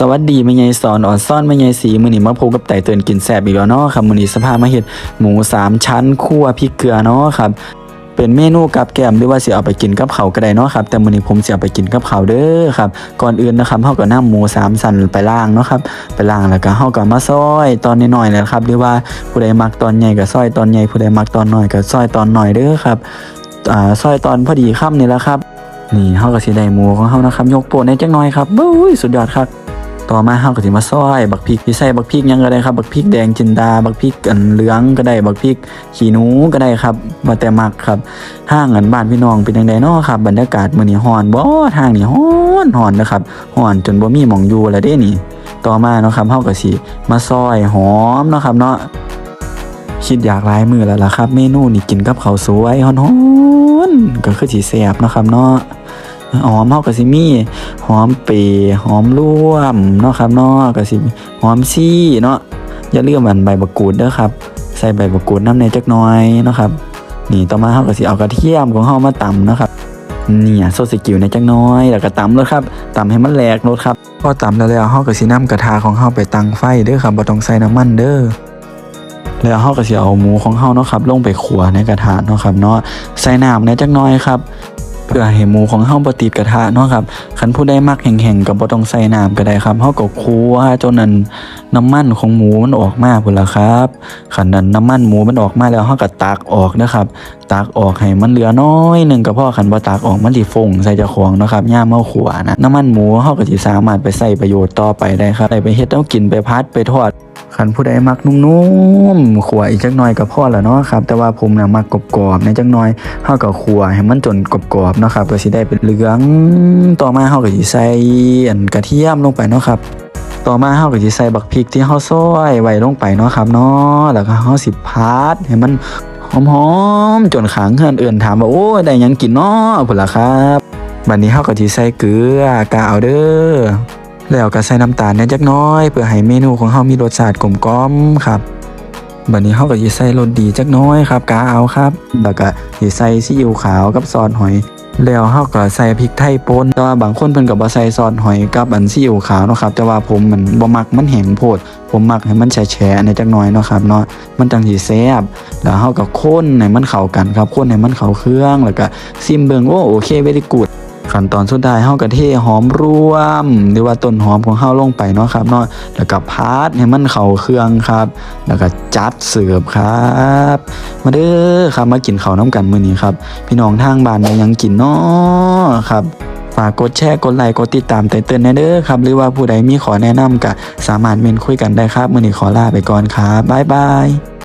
สวัสดีแม่ใหญ่สอนอ่อนซ่อนแม่ใหญ่สีมื้อนี้มาพบกับไต่เตือนกินแซ่บอีกแล้วเนาะครับมือนี้สภาพมาเฮ็ดหมูสามชั้นคั่วพริกเกลือเนาะครับเป็นเมนูกับแก้มหรือว่าสิเอาไปกินกับข้าก็ได้เนาะครับแต่มื้อนี้ผมสิเอาไปกินกับข้าเด้อครับก่อนอื่นนะครับเฮาก็นำหมูสามสันไปล้างเนาะครับไปล้างแล้วก็เฮาก็มาซอยตอนน้อยๆเลยครับหรือว่าผู้ใดมักตอนใหญ่ก็ซอยตอนใหญ่ผู้ใดมักตอนน้อยก็ซอยตอนน้อยเด้อครับอ่าซอยตอนพอดีค่ำนี่แหละครับนี่เฮาก็สิได้หมูของเฮานะครับยกโปนได้จักหน่อยครับบุ้ยสุดยอดครับ ต่อมาเฮาก็สิมาซอย บักพริกที่ใส่บักพริกยังก็ได้ครับ บักพริกแดงจินดา บักพริกอันเหลืองก็ได้ บักพริกขี้หนูก็ได้ครับมาแต่มักครับห้างอันบ้านพี่น้องเป็นจังไดเนาะครับ บรรยากาศมื้อนี้ร้อนบ่ทางนี้ร้อนร้อนนะครับร้อนจนบ่มีหม่องอยู่แล้วเด้นี่ ต่อมาเนาะครับเฮาก็สิมาซอยหอมเนาะครับเนาะคิดอยากหลายมือแล้วล่ะครับ เมนูนี่กินกับข้าวสวยฮ้อนๆก็คือสิแซ่บเนาะครับเนาะ หอมเฮาก็สิมีหอมเปรหอมร่วมเนาะครับเนาะก็สิหอมซี่เนาะอย่าลืมอันใบมะกรูดเด้อครับ ใส่ใบมะกรูดน้ำในจักน่อยเนาะครับ นี่ต่อมาเฮาก็สิเอากระเทียมของเฮามาตำเนาะครับเนี่ยโซสกิวในจักน้อย แล้วก็ตำเลยครับตำให้มันแหลกรสครับพอตำแล้วแล้วเฮาก็สิน้ำกระทะของเฮาไปตั้งไฟเด้อครับบ่ต้องใส่น้ำมันเด้อแล้วเฮาก็สิเอาหมูของเฮาเนาะครับลงไปขัวในกระทะเนาะครับเนาะใส่น้ำในจักน่อยครับ เพื่อให้หมูของเฮาบ่ติดกระทะเนาะครับคันผู้ใดมักแห้งๆก็บ่ต้องใส่น้ำก็ได้ครับเฮาก็คั่วจนนั้นน้ำมันของหมูมันออกมาพุ่นล่ะครับคันนั้นน้ำมันหมูมันออกมาแล้วเฮาก็ตักออกนะครับตักออกให้มันเหลือน้อยหนึ่งก็พอคันบ่ตักออกมันสิฟงใส่เจ้าของเนาะครับย่ามเฮาขัวนะน้ำมันหมูเฮาก็สิสามารถไปใช้ประโยชน์ต่อไปได้ครับได้ไปเฮ็ดเอากินไปพัดไปทอด คันผู้ใดมักนุ่มๆขัวอีกจักหน่อยก็พอแล้วเนาะครับ แต่ว่าผมน่ะมักกรอบๆในจักหน่อยเฮาก็ขัวให้มันจนกรอบๆเนาะครับก็สิได้เป็นเหลือง ต่อมาเฮาก็สิใส่อันกระเทียมลงไปเนาะครับต่อมาเฮาก็สิใส่บักพริกที่เฮาซอยไว้ลงไปเนาะครับเนาะแล้วก็เฮาสิพัดให้มันหอมๆจนขางเฮือนเอื่นถามว่าโอ้ยได้ยังกินเนาะพุ่นล่ะครับบัดนี้เฮาก็สิใส่เกลือกะเอาเด้อ แล้วก็ใส่น้ำตาลแหน่จักน้อย เพื่อให้เมนูของเฮามีรสชาติกลมกล่อมครับบัดนี้เฮาก็สิใส่รสดีจักน้อยครับกาเอาครับ แล้วก็สิใส่ซีอิ๊วขาวกับซอสหอย แล้วเฮาก็ใส่พริกไทยป่นแต่ว่าบางคนเพิ่นก็บ่ใส่ซอสหอยกับอันซีอิ๊วขาวเนาะครับ แต่ว่าผมมันบ่มักมันแห้งโพด ผมมักให้มันแฉะๆในจักน่อยเนาะครับเนาะ มันจังสิแซ่บ แล้วเฮาก็คนให้มันเข้ากันครับ คนให้มันเข้าเครื่อง แล้วก็ซิมเบิ่งโอ้โอเคเวลี่กูด ขั้นตอนสุดท้ายเฮาก็เทหอมรวม หรือว่าต้นหอมของเฮาลงไปเนาะครับเนาะแล้วก็พาดให้มันเข้าเครื่องครับ แล้วก็จัดเสิร์ฟครับ มาเด้อครับมากินข้าวน้ำกันมื้อนี้ครับ พี่น้องทางบ้านยังกินเนาะครับฝากกดแชร์กดไลค์กดติดตามไตเติ้ลแน่เด้อครับ หรือว่าผู้ใดมีขอแนะนำก็สามารถเมนคุยกันได้ครับ มื้อนี้ขอลาไปก่อนครับบ๊ายบาย